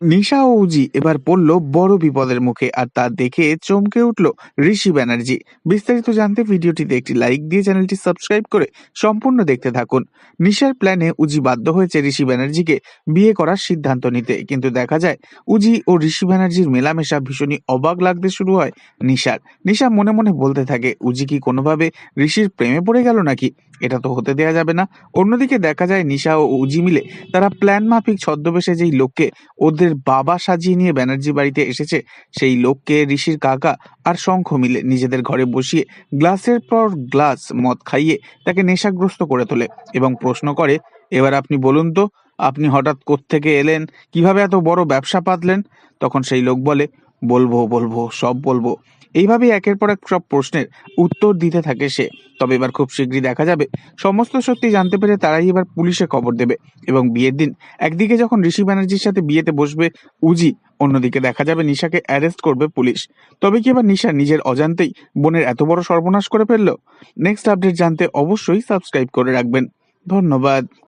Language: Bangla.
নিশা উজি এবার পড়ল বড় বিপদের মুখে। আর তা দেখে চমকে উঠল ঋষি ব্যানার্জি। বিস্তারিত জানতে ভিডিওটিতে একটি লাইক দিয়ে চ্যানেলটি সাবস্ক্রাইব করে সম্পূর্ণ দেখতে থাকুন। নিশার প্ল্যানে উজি বাধ্য হয়েছে ঋষি ব্যানার্জিকে বিয়ে করার সিদ্ধান্ত নিতে। কিন্তু দেখা যায়, উজি ও ঋষি ব্যানার্জির মেলামেশা ভীষণই অবাক লাগতে শুরু হয় নিশার। নিশা মনে মনে বলতে থাকে, উজি কি কোনোভাবে ঋষির প্রেমে পড়ে গেল নাকি? এটা তো হতে দেয়া যাবে না। অন্যদিকে দেখা যায় নিশা ও উজি মিলে তারা প্ল্যান মাফিক ছদ্মবেশে যেই লোককে ওদের বাবা সাজিয়ে নিয়ে ব্যানার্জি বাড়িতে এসেছে, সেই লোককে ঋষির কাকা আর শঙ্খ মিলে নিজেদের ঘরে বসিয়ে গ্লাসের পর গ্লাস মদ খাইয়ে তাকে নেশাগ্রস্ত করে তোলে এবং প্রশ্ন করে, এবার আপনি বলুন তো, আপনি হঠাৎ কোত্থেকে এলেন? কীভাবে এত বড় ব্যবসা পাতলেন? তখন সেই লোক বলে বলব বলব, সব বলব। এইভাবেই একের পর এক সব প্রশ্নের উত্তর দিতে থাকে সে। তবে এবার খুব শীঘ্রই দেখা যাবে, সমস্ত সত্যি জানতে পেরে তারাই এবার পুলিশে খবর দেবে এবং বিয়ের দিন একদিকে যখন ঋষি ব্যানার্জির সাথে বিয়েতে বসবে উজি, অন্যদিকে দেখা যাবে নিশাকে অ্যারেস্ট করবে পুলিশ। তবে কি এবার নিশা নিজের অজান্তেই বোনের এত বড় সর্বনাশ করে ফেলল? নেক্সট আপডেট জানতে অবশ্যই সাবস্ক্রাইব করে রাখবেন। ধন্যবাদ।